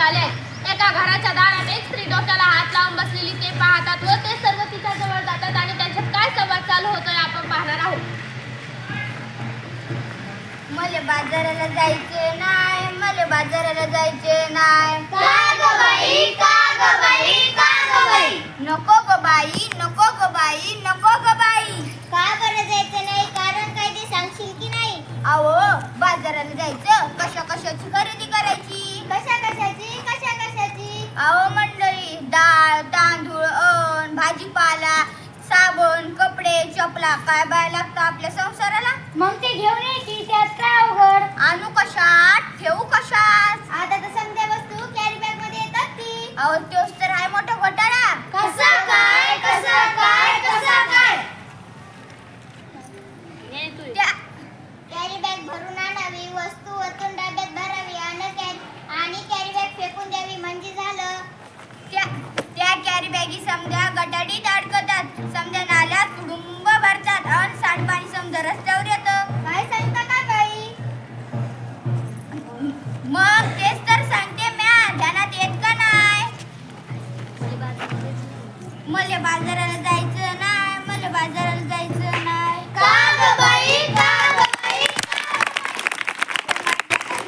निघाले. एका घराच्या दारात एक स्त्री डोक्याला हात लावून बसलेली ते पाहतात व ते सर्व तिच्या जवळ जातात आणि त्यांच्यात काय संवाद चालू होतोय आपण पाहणार आहोत. मले बाजाराला जायचे नाही मले बाजाराला जायचे नाही. का ग बाई, का ग बाई, का ग बाई? नको ग बाई नको ग बाई नको ग बाई. का बरं जायचं नाही? कारण काय ते सांगशील की नाही? अहो बाजाराला जायचं? कशा कशाची खरेदी करायची? कशा भाजीपाला साबण कपडे चपला काय बाय लागतं आपल्या संसाराला? मग ते घेऊन यायची त्यात काय अवघड? आणू कशात? ठेवू कशात? आता तर समजा वस्तू कॅरी बॅगमध्ये येतात ती. अहो तोच तर आहे मोठा घोटाळा. कसा काय कसा काय कसा काय? त्या कॅरी बॅग भरून आणावी वस्तू वतून डब्यात भरावी आणि कॅरी आणि कॅरी बॅग फेकून द्यावी म्हणजे झालं. त्या त्या कॅरी बॅगी समजा गटाडीत आणि सांडपाणी समजा रस्त्यावर येतं. काय सांगता का बाई? मग तेच तर सांगते म्या. ध्यानात येत का नाही? मले बाजाराला जायचं नाही. मले बाजाराला जायचं नाही. का ग बाई, का ग बाई?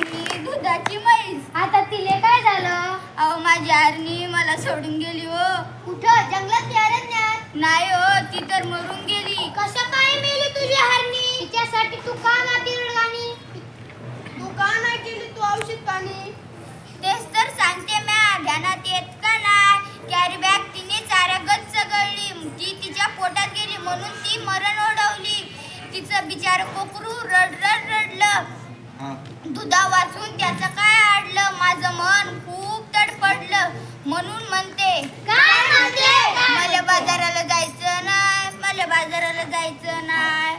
मी दुधाची म्हैस. आता तिले काय झालं? अहो माझी आरणी मला सोडून गेली हो. कुठं? जंगलात की अरण्यात नाही हो ती तर मरून गेली. कशा काय मेली तुझी हरणी? तिच्यासाठी तू का नाती रडगाणी तू का नाही केली तू औषध पाणी? तेच तर सांगते म्या ध्यानात येत का नाही? कॅरी बॅग तिने चाऱ्या गच्च गळली ती तिच्या पोटात गेली म्हणून ती मरण ओढवली. तिचं बिचार कोकरू रड रड रडलं. दुधा वाचून त्याचं काय आडलं? माझं मन खूप तडपडलं म्हणून म्हणते काय म्हणते? बाजाराला जायचं नाही. मला बाजाराला जायचं नाही.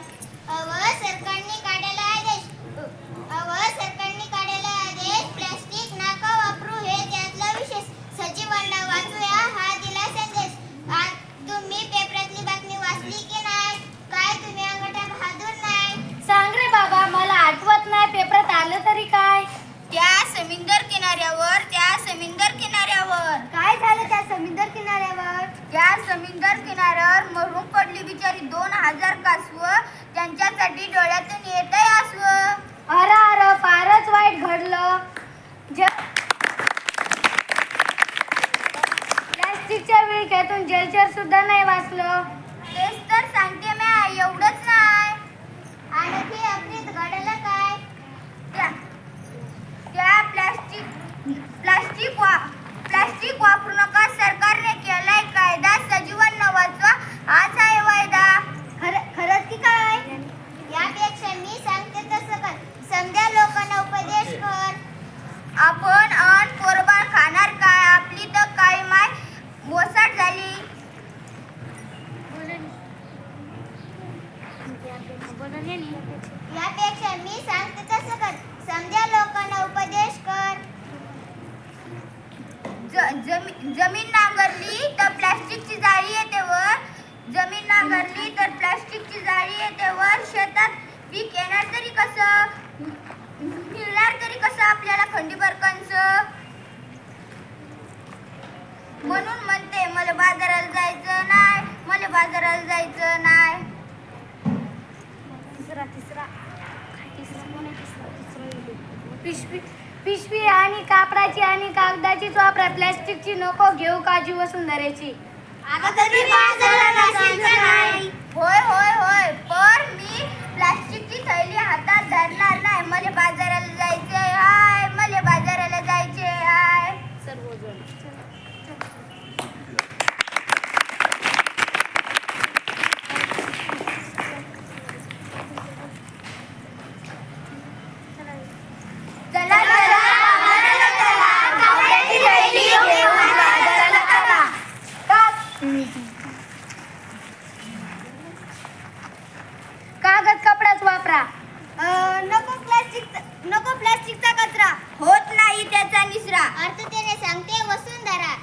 अव सरकारने काढायला आदेश. अव सरकारने काढायला आदेश. प्लास्टिक नाका वापरू. हे त्यातला विशेष. सजीवांना वाचूया. हा दिला संदेश. तुम्ही पेपरातली बातमी वाचली की नाही? काय तुम्ही अंगठा बहादूर नाही? सांग रे बाबा मला आठवत नाही पेपरात आलं तरी काय? त्या समुंदर किनाऱ्यावर त्या समुंदर किनाऱ्यावर. काय झालं त्या समुद्र किनाऱ्यावर? समुंदर किनाऱ्यावर मरून पडली बिचारी दोन हजार कासव. त्यांच्यासाठी डोळ्यातून येत आहे आसव अरे अरे फारच वाईट घडलं. प्लॅस्टिकच्या विळख्यातून जलचर सुद्धा नाही वाचलं. तेच तर सांगते म्या एवढंच नाही आणखी अगदीच घडलं काय त्या त्या प्लास्टिक प्लास्टिक वा प्लास्टिक वापरू नका सरकारने केलाय कायदा सजीवांना वाचवा हाच आहे वायदा खर खरंच की काय यापेक्षा मी सांगते तसं कर समजा लोकांना उपदेश कर आपण अन कोरबान खाणार काय आपली तर काय माय मोसाट झाली यापेक्षा मी सांगते तसं कर. समजा लोकांना उपदेश कर. ज- जमी- जमीन नांगरली तर प्लास्टिकची जाळी येते वर. जमीन नांगरली तर प्लास्टिकची जाळी येते वर. शेतात पीक येणार तरी कसं? मिळणार तरी कसं आपल्याला खंडीभर कंच म्हणून म्हणते मला बाजाराला जायचं नाही. मला बाजाराला जायचं नाही. तिसरा तिसरा. तिसरा? कोण आहे तिसरा? तिसरा पिशवी पिशवी आणि कापडाची आणि कागदाचीच वापरा. प्लॅस्टिकची नको घेऊ काजू वसुंधऱ्याची आता तरी जायचं नाही होय होय होय पण मी प्लास्टिकची थैली हातात धरणार नाही मला बाजाराला जायचे हाय मला बाजाराला जायचे हाय सर्वजण चला चला बाजाराला चला कापडाची थैली घेऊन बाजाराला चला कागद कपडाच वापरा अं, नको प्लास्टिक नको प्लास्टिकचा कचरा होत नाही त्याचा निसरा अर्थ त्याने सांगते वसुंधरा.